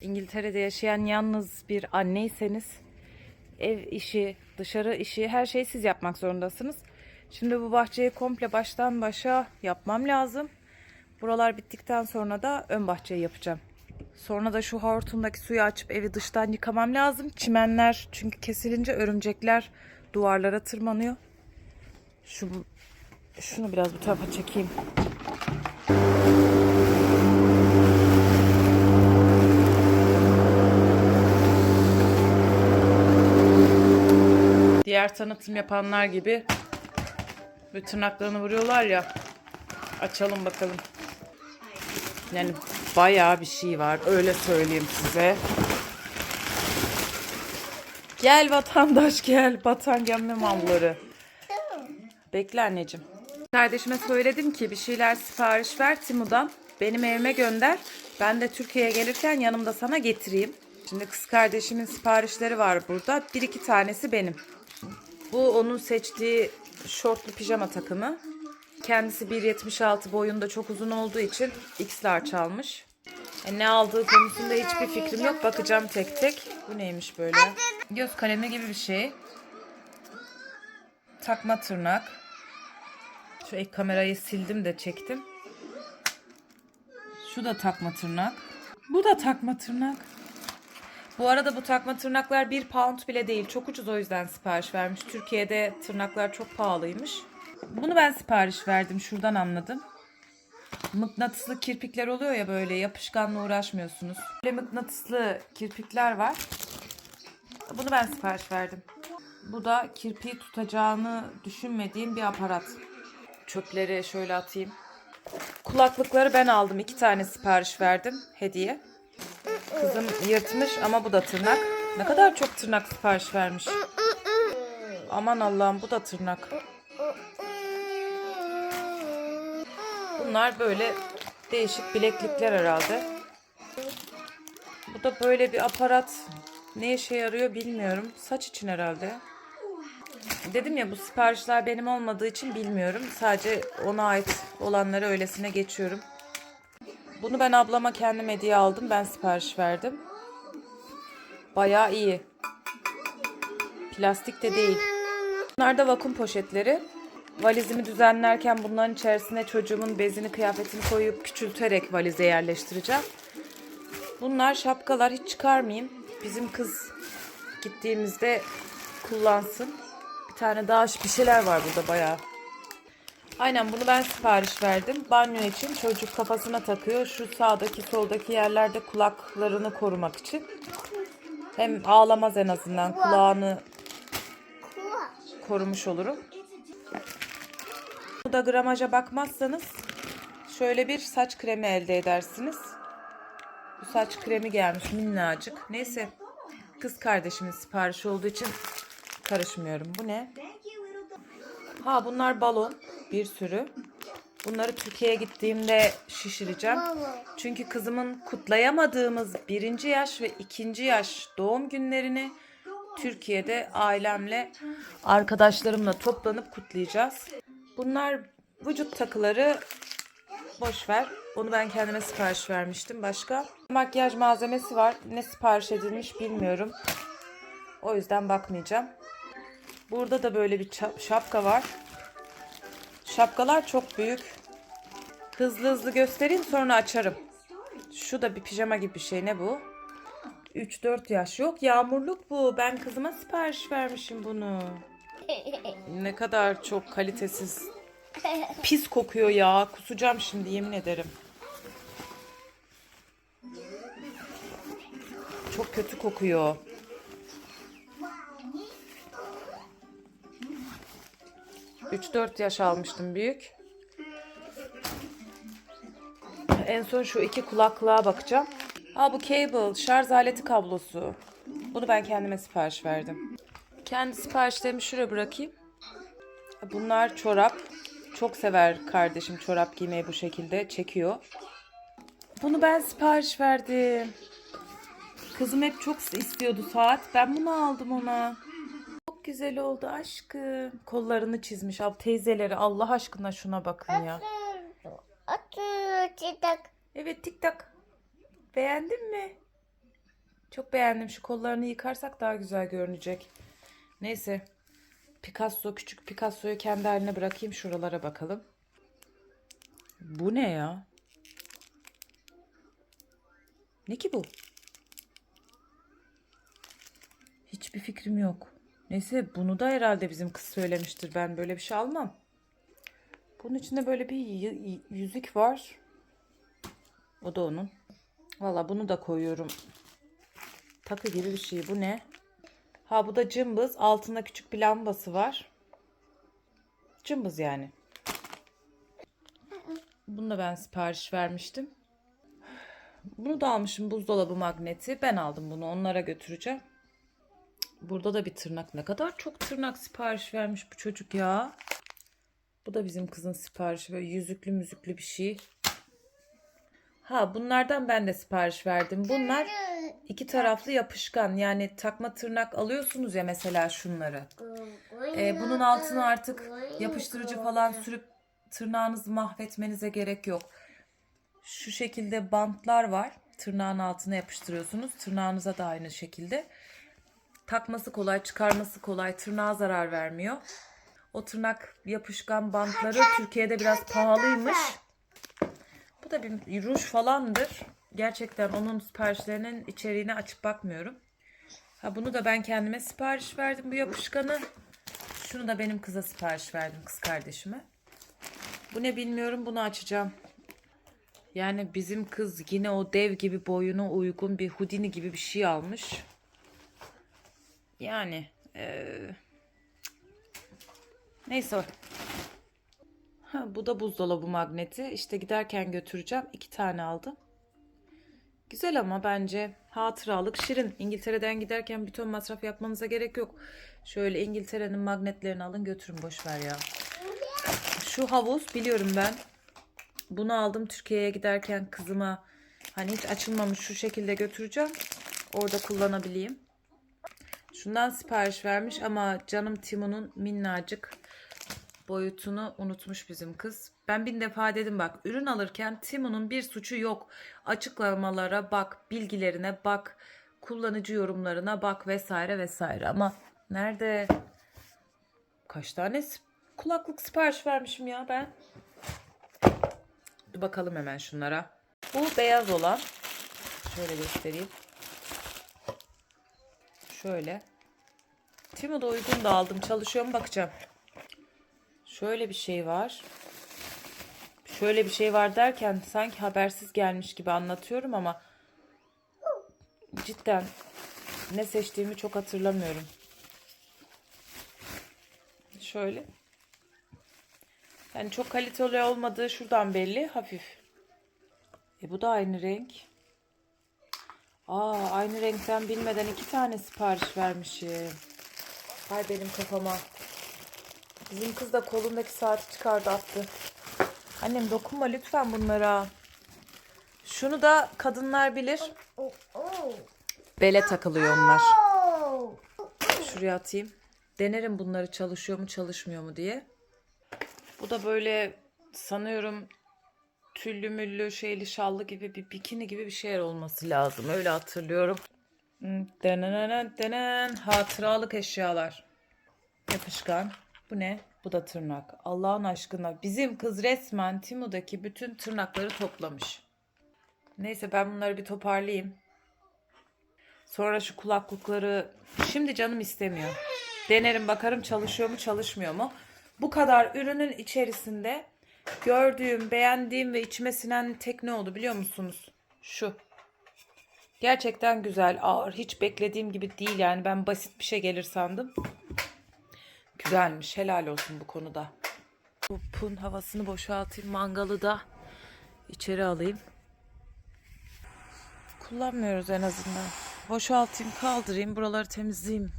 İngiltere'de yaşayan yalnız bir anneyseniz ev işi, dışarı işi her şeyi siz yapmak zorundasınız. Şimdi bu bahçeyi komple baştan başa yapmam lazım. Buralar bittikten sonra da ön bahçeyi yapacağım. Sonra da şu hortumdaki suyu açıp evi dıştan yıkamam lazım. Çimenler çünkü kesilince örümcekler duvarlara tırmanıyor. Şu şunu biraz bu tarafa çekeyim. Diğer tanıtım yapanlar gibi bir tırnaklarını vuruyorlar ya. Açalım bakalım. Yani bayağı bir şey var. Öyle söyleyeyim size. Gel vatandaş gel. Batan gelme malları. Bekle anneciğim. Kardeşime söyledim ki bir şeyler sipariş ver Timu'dan. Benim evime gönder. Ben de Türkiye'ye gelirken yanımda sana getireyim. Şimdi kız kardeşimin siparişleri var burada. Bir iki tanesi benim. Bu onun seçtiği şortlu pijama takımı. Kendisi 1.76 boyunda çok uzun olduğu için X large almış. E, ne aldığı konusunda hiçbir fikrim yok. Bakacağım tek tek. Bu neymiş böyle? Göz kalemi gibi bir şey. Takma tırnak. Şu ek kamerayı sildim de çektim. Şu da takma tırnak. Bu da takma tırnak. Bu arada bu takma tırnaklar 1 pound bile değil. Çok ucuz o yüzden sipariş vermiş. Türkiye'de tırnaklar çok pahalıymış. Bunu ben sipariş verdim. Şuradan anladım. Mıknatıslı kirpikler oluyor ya böyle yapışkanla uğraşmıyorsunuz. Böyle mıknatıslı kirpikler var. Bunu ben sipariş verdim. Bu da kirpiği tutacağını düşünmediğim bir aparat. Çöpleri şöyle atayım. Kulaklıkları ben aldım. İki tane sipariş verdim hediye. Kızım yırtmış ama bu da tırnak. Ne kadar çok tırnak sipariş vermiş. Aman Allah'ım bu da tırnak. Bunlar böyle değişik bileklikler herhalde. Bu da böyle bir aparat. Ne işe yarıyor bilmiyorum. Saç için herhalde. Dedim ya bu siparişler benim olmadığı için bilmiyorum. Sadece ona ait olanları öylesine geçiyorum. Bunu ben ablama kendim hediye aldım. Ben sipariş verdim. Bayağı iyi. Plastik de değil. Bunlar da vakum poşetleri. Valizimi düzenlerken bunların içerisine çocuğumun bezini kıyafetini koyup küçülterek valize yerleştireceğim. Bunlar şapkalar hiç çıkarmayayım. Bizim kız gittiğimizde kullansın. Bir tane daha bir şeyler var burada bayağı. Aynen bunu ben sipariş verdim. Banyo için çocuk kafasına takıyor. Şu sağdaki soldaki yerlerde kulaklarını korumak için. Hem ağlamaz en azından kulağını korumuş olurum. Bu da gramaja bakmazsanız şöyle bir saç kremi elde edersiniz. Bu saç kremi gelmiş minnacık. Neyse kız kardeşimin siparişi olduğu için karışmıyorum. Bu ne? Ha bunlar balon. Bir sürü. Bunları Türkiye'ye gittiğimde şişireceğim. Çünkü kızımın kutlayamadığımız birinci yaş ve ikinci yaş doğum günlerini Türkiye'de ailemle, arkadaşlarımla toplanıp kutlayacağız. Bunlar vücut takıları boş ver. Onu ben kendime sipariş vermiştim. Başka makyaj malzemesi var. Ne sipariş edilmiş bilmiyorum. O yüzden bakmayacağım. Burada da böyle bir şapka var. Şapkalar çok büyük. Hızlı hızlı göstereyim sonra açarım. Şu da bir pijama gibi bir şey. Ne bu? 3-4 yaş. Yok yağmurluk bu. Ben kızıma sipariş vermişim bunu. Ne kadar çok kalitesiz. Pis kokuyor ya. Kusacağım şimdi yemin ederim. Çok kötü kokuyor. Üç dört yaş almıştım büyük. En son şu iki kulaklığa bakacağım. Ha bu cable, şarj aleti kablosu. Bunu ben kendime sipariş verdim. Kendi siparişlerimi şuraya bırakayım. Bunlar çorap. Çok sever kardeşim çorap giymeyi bu şekilde çekiyor. Bunu ben sipariş verdim. Kızım hep çok istiyordu saat. Ben bunu aldım ona. Güzel oldu aşkım. Kollarını çizmiş. Al teyzeleri Allah aşkına şuna bakın ya. Otur, çıtak. Evet tik tak. Beğendin mi? Çok beğendim. Şu kollarını yıkarsak daha güzel görünecek. Neyse. Picasso, küçük Picasso'yu kendi haline bırakayım. Şuralara bakalım. Bu ne ya? Ne ki bu? Hiçbir fikrim yok. Neyse bunu da herhalde bizim kız söylemiştir. Ben böyle bir şey almam. Bunun içinde böyle bir yüzük var. O da onun. Valla bunu da koyuyorum. Takı gibi bir şey. Bu ne? Ha bu da cımbız. Altında küçük bir lambası var. Cımbız yani. Bunu da ben sipariş vermiştim. Bunu da almışım buzdolabı magneti. Ben aldım bunu. Onlara götüreceğim. Burada da bir tırnak. Ne kadar çok tırnak sipariş vermiş bu çocuk ya. Bu da bizim kızın siparişi. Böyle yüzüklü müzüklü bir şey. Ha bunlardan ben de sipariş verdim. Bunlar iki taraflı yapışkan. Yani takma tırnak alıyorsunuz ya mesela şunları. Ee, bunun altına artık yapıştırıcı falan sürüp tırnağınızı mahvetmenize gerek yok. Şu şekilde bantlar var. Tırnağın altına yapıştırıyorsunuz. Tırnağınıza da aynı şekilde. Takması kolay, çıkarması kolay, tırnağa zarar vermiyor. O tırnak yapışkan bantları Türkiye'de biraz pahalıymış. Bu da bir ruj falandır. Gerçekten onun siparişlerinin içeriğine açıp bakmıyorum. Ha bunu da ben kendime sipariş verdim bu yapışkanı. Şunu da benim kıza sipariş verdim kız kardeşime. Bu ne bilmiyorum bunu açacağım. Yani bizim kız yine o dev gibi boyuna uygun bir Houdini gibi bir şey almış. Yani eee, neyse. Ha, bu da buzdolabı magneti. İşte giderken götüreceğim. İki tane aldım. Güzel ama bence hatıralık şirin. İngiltere'den giderken bir ton masraf yapmanıza gerek yok. Şöyle İngiltere'nin magnetlerini alın götürün boş ver ya. Şu havuz biliyorum ben. Bunu aldım Türkiye'ye giderken kızıma hani hiç açılmamış şu şekilde götüreceğim. Orada kullanabileyim. Şundan sipariş vermiş ama canım Timo'nun minnacık boyutunu unutmuş bizim kız. Ben bin defa dedim bak ürün alırken Timo'nun bir suçu yok. Açıklamalara bak, bilgilerine bak, kullanıcı yorumlarına bak vesaire vesaire ama nerede kaç tane kulaklık sipariş vermişim ya ben. Dur bakalım hemen şunlara. Bu beyaz olan. Şöyle göstereyim. Şöyle. Timo'da uygun da aldım. Çalışıyor mu bakacağım. Şöyle bir şey var. Şöyle bir şey var derken sanki habersiz gelmiş gibi anlatıyorum ama cidden ne seçtiğimi çok hatırlamıyorum. Şöyle. Yani çok kaliteli olmadığı şuradan belli. Hafif. E bu da aynı renk. Aa aynı renkten bilmeden iki tane sipariş vermişim. Hay benim kafama. Bizim kız da kolundaki saati çıkardı attı. Annem dokunma lütfen bunlara. Şunu da kadınlar bilir. Bele takılıyor onlar. Şuraya atayım. Denerim bunları çalışıyor mu çalışmıyor mu diye. Bu da böyle sanıyorum tüllü müllü şeyli şallı gibi bir bikini gibi bir şeyler olması lazım. Öyle hatırlıyorum. Hmm, Denen denen hatıralık eşyalar. Yapışkan. Bu ne? Bu da tırnak. Allah'ın aşkına bizim kız resmen Timu'daki bütün tırnakları toplamış. Neyse ben bunları bir toparlayayım. Sonra şu kulaklıkları şimdi canım istemiyor. Denerim bakarım çalışıyor mu çalışmıyor mu. Bu kadar ürünün içerisinde gördüğüm, beğendiğim ve içime sinen tek ne oldu biliyor musunuz? Şu. Gerçekten güzel, ağır. Hiç beklediğim gibi değil yani. Ben basit bir şey gelir sandım. Güzelmiş. Helal olsun bu konuda. Bu pun havasını boşaltayım. Mangalı da içeri alayım. Kullanmıyoruz en azından. Boşaltayım, kaldırayım, buraları temizleyeyim.